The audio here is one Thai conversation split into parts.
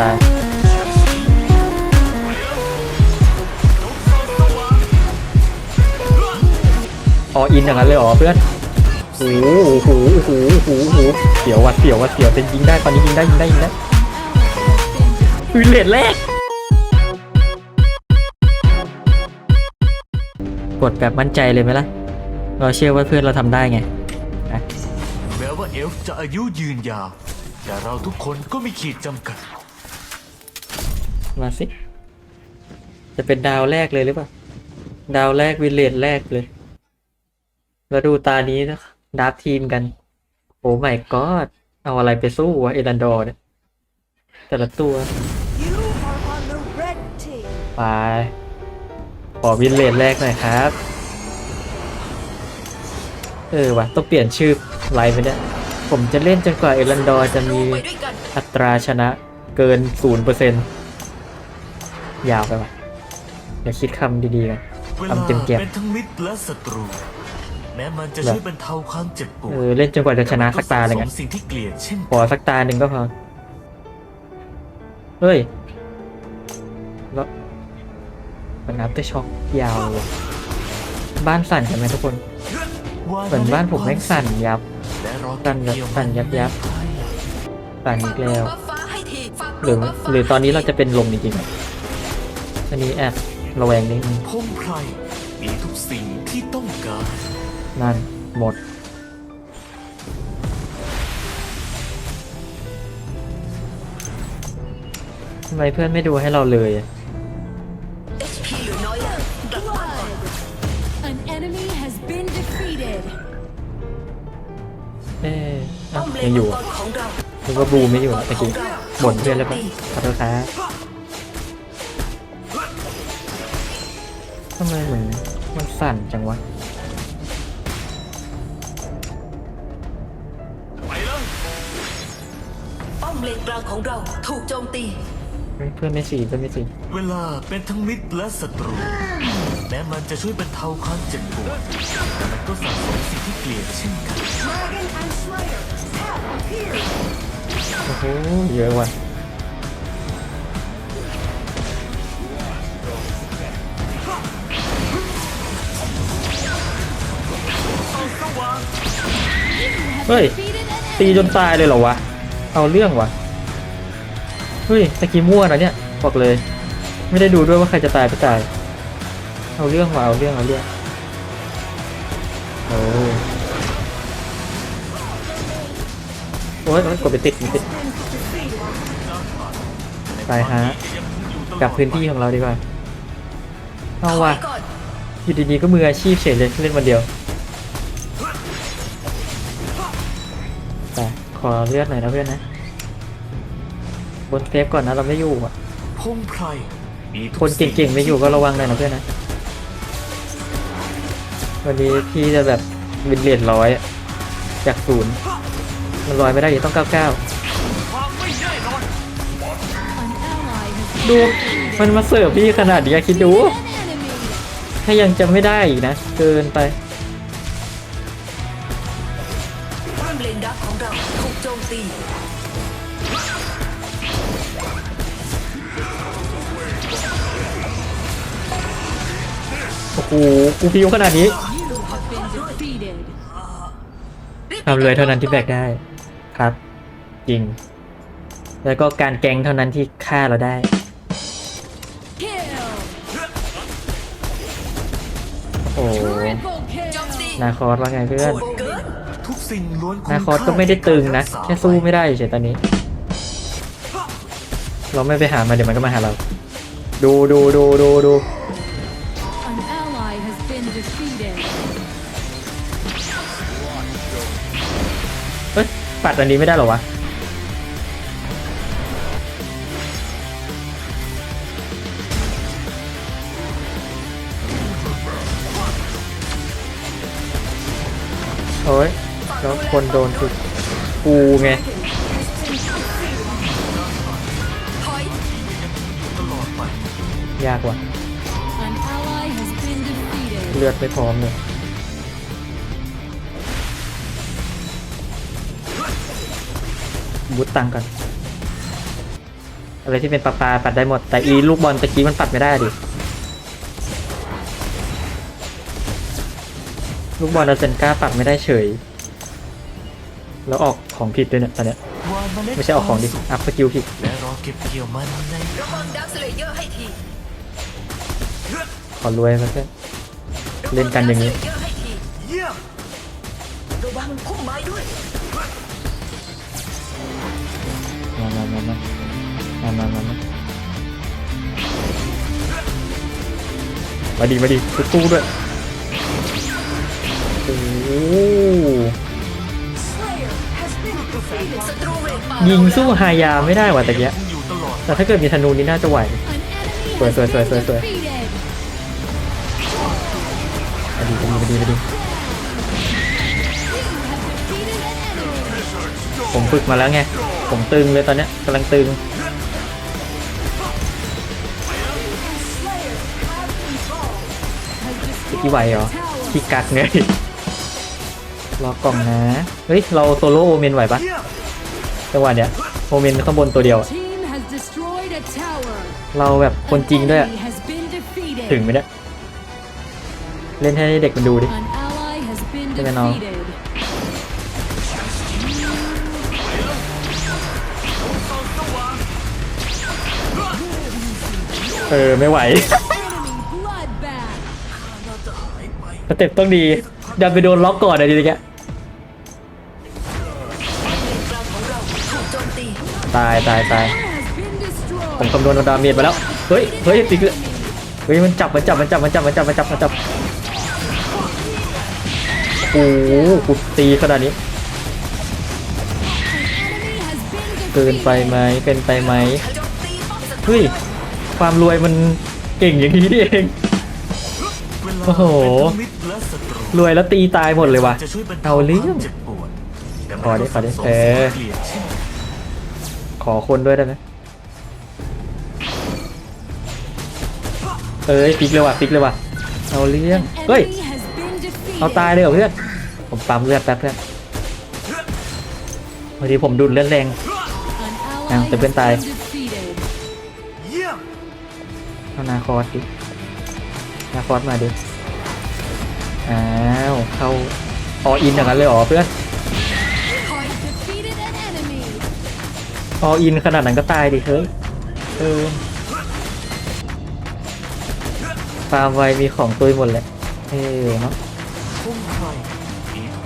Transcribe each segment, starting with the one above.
ตายออินอย่างนั้นเลยเหรอเพื่อนโอ้หโหโหโหโเสียววัดเสียววัดเสียวเป็นยิงได้ตอนนี้ยิงได้ยิงได้ยิงได้อือเลดแรกกดแบบมั่นใจเลยไหมล่ะ เราเชื่อว่าเพื่อนเราทำได้ไงแม้ว่าเอลฟ์จะอายุยืนยาว แต่เราทุกคนก็มีขีดจำกัด มาสิ จะเป็นดาวแรกเลยหรือเปล่า ดาวแรกวิลเลจแรกเลยแล้วดูตานี้นะดาร์ทีมกัน โอ้ไม่กอดเอาอะไรไปสู้วะเอรันดอร์เนี่ย แต่ละตัว ไป ขอวินเลนแรกหน่อยครับ เออวะต้องเปลี่ยนชื่อไลน์ไปเนี่ย ผมจะเล่นจนกว่าเอรันดอร์จะมีอัตราชนะเกินศูน ย์เปอร์เซ็นยาวไปวะเดี๋ยวคิดคำดีๆกันเวลาทำเจ็มๆเป็นทั้งมิตรและศัตรู แม้มันจะแบบช่วยบรรเทาความเจ็บปวดเออเล่นจนกว่าจะชนะสักตาเลยไงไงสิ่งที่เกลียดเช่นขอสักตาหนึ่งก็พอเฮ้ยแล้วมันอัพเตอร์ช็อกยาวเลยว่ะบ้านสั่นกันไหมทุกคนเหมือนบ้านผมแม่งสั่นยับและรอสั่นแบบเกี่ยวสั่นยับยับสั่นอีกแล้วบัฟฟ้าให้ทีฝากหรือบัฟฟ้าหรือตอนนี้เราจะเป็นลมจริงๆ อะอันนี้แอบระแวงนิดนึงพงไพรมีทุกสิ่งที่ต้องการ นั่นหมด ทำไมเพื่อนไม่ดูให้เราเลยอะพีเหลือน้อยแล้วกลับบ้านก่อน An enemy has been defeated. เอ๊ะป้อะอมเลยันงอมัยู่งอะกรของเรา นึกว่าบลูไม่อยู่อะตะกี้บ่นเพื่อนแล้วปะขอโทษครับ ทำไมเหมือนมันสั่นจังวะ ไปแล้วป้อมเลนกลางของเราถูกโจมตีเฮ้ยเพื่อนไม่สีเพื่อนไม่สีเวลาเป็นทั้งมิตรและศัตรู แม้มันจะช่วยบรรเทาความเจ็บปวดแต่มันก็สั่งสมสิ่งที่เกลียดเช่นกัน Dragon and Slayer have appeared. โอ้โหเยอะว่ะ เฮ้ย ตีจนตายเลยเหรอวะ เอาเรื่องวะ เฮ้ยตะกี้มั่วนะเนี่ยบอกเลย ไม่ได้ดูด้วยว่าใครจะตายไม่ตาย เอาเรื่องว่ะเอาเรื่องเอาเรื่องโอ้โอ้ยโอ๊ยกดไปติดติดไปฮะกลับพื้นที่ของเราดีกว่าเอาว่ะอยก่อนอยู่ดีๆก็มืออาชีพเฉยเลยเล่นวันเดียว อเลือดหน่อยนะเพื่อนนะ บนเซฟก่อนนะเราไม่อยู่อะพงไพรมีทุคนเก่งๆไม่อยู่ก็ระวังหน่อยนะเพื่อนนะ วันนี้พี่จะแบบวินเลนร้อยอะจากศูนย์มันร้อยไม่ได้ดิต้องเก้าเก้าความไม่แน่นอน An ally has ดูมันมาเสิร์ฟพี่ขนาดนี้อะคิดดู an enemy. ถ้ายังจะไม่ได้อีกนะ เกินไป ตีโอ้โหกูพิวขนาดนี้ You have been defeated. ทำเลยเท่านั้นที่แบกได้ครับ จริง แล้วก็การแกงเท่านั้นที่ฆ่าเราได้ Kill. โอ้ Triple โจม kill. ตีนาคอสว่าไงเพื่อนโหดเกินทุก สิ่งล้วนณนาคอสก็ไม่ได้ตึงนะ แค่สู้ไม่ได้เฉยตอนนี้ เราไม่ไปหามันเดี๋ยวมันก็มาหาเรา ดูดูดูดูดู An ally has been defeated. เฮ้ยปัดอันนี้ไม่ได้เหรอวะโอ้ย แล้วคนโดนคือกูไงยากว่ะเลือดไม่พร้อมเลยบูตตังกันอะไรที่เป็นปลาปลาปัดได้หมด แต่อีลูกบอลตะกี้มันปัดไม่ได้ดิลลูกบอลอาเซนก้าปักไม่ได้เฉย แล้วออกของผิดด้วยเนี่ยตอนเนี้ยวางเมล็ดไม่ใช่ออกของดิอัพสกิลผิดและรอเก็บเกี่ยวมันในระวังดักสเลเยอร์ให้ทีขอรวยมาเพื่อนเล่นกันอย่างนี้นี้เยอะให้ทีเยี่ยมระวังพุ่มไม้ด้วยมามามามามามามามามาดีมาดีตู้ตู้ด้วยโอ้ ยิงสู้ฮายาไม่ได้ว่ะตะเกียแต่ถ้าเกิดมีธนูนี่น่าจะไหวสวยสวยสวยสวยสวยไปดีไปดีไปดีดีผมฝึกมาแล้วไง ผมตึงเลยตอนนี้กำลังตึงที่ไหวเหรอที่กักไง รอกล่องนะ เฮ้ย เราโซโล่โอเมนไหวปะเยี่ยมจังหวะเนี้ยโอเมนข้างบนตัวเดียว เราแบบคนจริงด้วย ถึงไหมเนี่ยเล่นให้เด็กมันดูดิ An ally has been Thế này nào? defeated. เออ ไม่ไหวสเต็ปต้องดี ดันไปโดนล็อกก่อนอะดิแกเลนกลางของเราถูกตายตายตาย Has been destroyed. ผมคำนวณดาเมจมาแล้วเฮ้ยเฮ้ยติ๊กเลยเฮ้ยมันจับมันจับมันจับมันจับมันจับมันจับมันจับโอ้โหกูตีขนาดนี้เกินไปไหมเป็นไปไหมเฮ้ยความรวยมันเก่งอย่างนี้นี่เองโอ้โห รวยแล้วตีตายหมดเลยว่ะ จะช่วยบรรเอาเทาเรื่คอวางมเจ็บปวดแต่มันขอดิก็ขอดิสะสมเออสิ่งที่เกลียดเช่นขอคนด้วยได้ไหมเอ้ยพลิกเลยว่ะพลิกเลยว่ะ เอาเรื่อง เฮ้ย เอาตายเลยเหรอเพื่อน ผมปั๊มเลือดแป๊บเพื่อนพอดีผมดูดเลือดแรง An ally Nào, từ bên has tay. been defeated. เยี่ยมเอานาคอสดินาคอสมาดิ อ้าวเข้าออินอย่างนั้นเลยเหรอเพื่อนออินขนาดนั้นก็ตายดิเฮ้ยเออฟาร์มไวมีของตุยหมดแหละเออเนาะ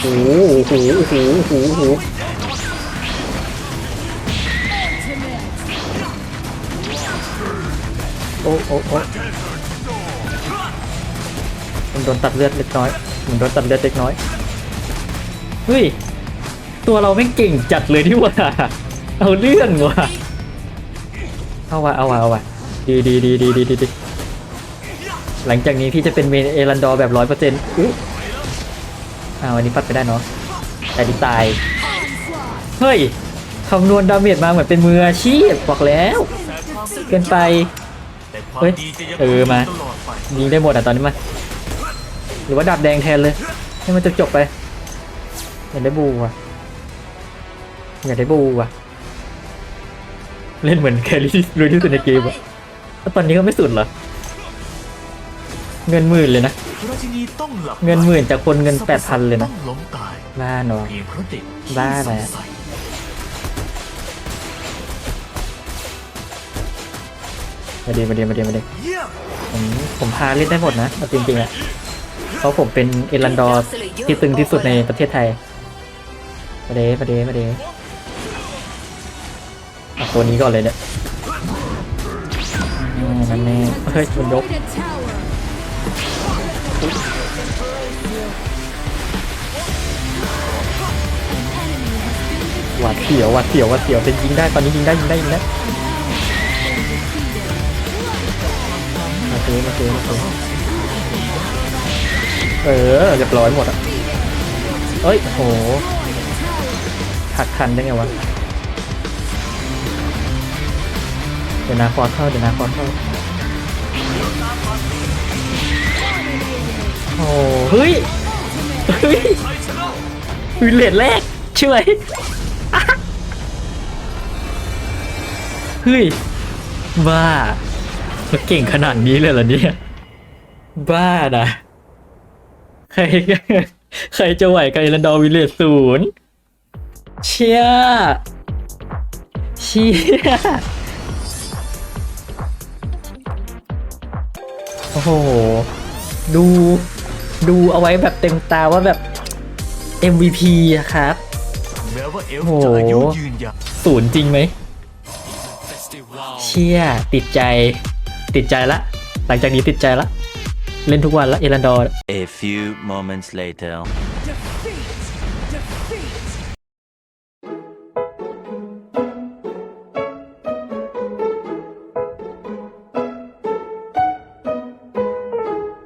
โอ้โหโอ้โหโอ้โหโอ้โหโอ้โหโอ้โอ้ มันโดนตัดเลือดเล็กน้อยมันโดนตัดเลือดเล็กน้อยเฮ้ยตัวเราไม่เก่งจัดเลยที่ว่าเอาเรื่องว่ะเอาว่ะเอาว่ะเอาว่ะดีดีดีดีดีดีดีหลังจากนี้พี่จะเป็นเมนเอรันดอร์แบบร้อยเปอร์เซ็นต์อุ๊ยอ้าวอันนี้ปัดไปได้เนาะแต่ดีตายเฮ้ยคำนวณดาเมจมาเหมือนเป็นมืออาชีพบอกแล้วเกินไปเฮ้ยเออมายิงได้หมดอะตอนนี้มา หรือว่าดาบแดงแทนเลย ให้มันจบจบไปอยากได้บูว่ะอยากได้บูว่ะ เล่นเหมือนแครี่ที่รวยที่สุดในเกมอะแล้วตอนนี้ก็ไม่สุดเหรอ เงินหมื่นเลยนะ ราชินีต้องหลับเงินหมื่นจากคนเงินแปดพันเลยนะต้องล้มตายบ้าเนาเพียงเพราะเด็กที่บ้าแหละ งสัยมาดีมาดีมาดีมาดีเยี่ยมผมผมพาเล่นได้หมดนะเอาจริงๆอะ เพราะผมเป็นเอรันดอร์ที่ตึงที่สุดในประเทศไทยมาเดมาเดมาเดเอาตัวนี้ก่อนเลยเนี่ยอืมนั่นแน่เฮ้ยมันยกหวาดเสียวหวาดเสียวหวาดเสียวจะยิงได้ตอนนี้ยิงได้ยิงได้ยิงได้มาเทมาเทมาเท เออเรียบร้อยหมดอะเอ้ยโหหักคันได้ไงวะ เดี๋ยวนาคอร์เข้า เดี๋ยวนาคอร์เข้า โอ้เฮ้ย เฮ้ยวิลเลจแรกช่วยเฮ้ย บ้ามันเก่งขนาดนี้เลยเหรอเนี่ย บ้านะ ใครใครจะไหวกับเอรันดอร์วิลเลจศูนย์เชียเชียโอ้โห ดูดูเอาไว้แบบเต็มตาว่าแบบ MVP อะครับ แม้ว่าเอลโอ้ฟ์โหจะอายุยืนยาวศูนย์จริงไหม เชี่ยติดใจ ติดใจละ หลังจากนี้ติดใจละ เล่นทุกวันละเอรันดอร์ A few moments later. Defeat. Defeat.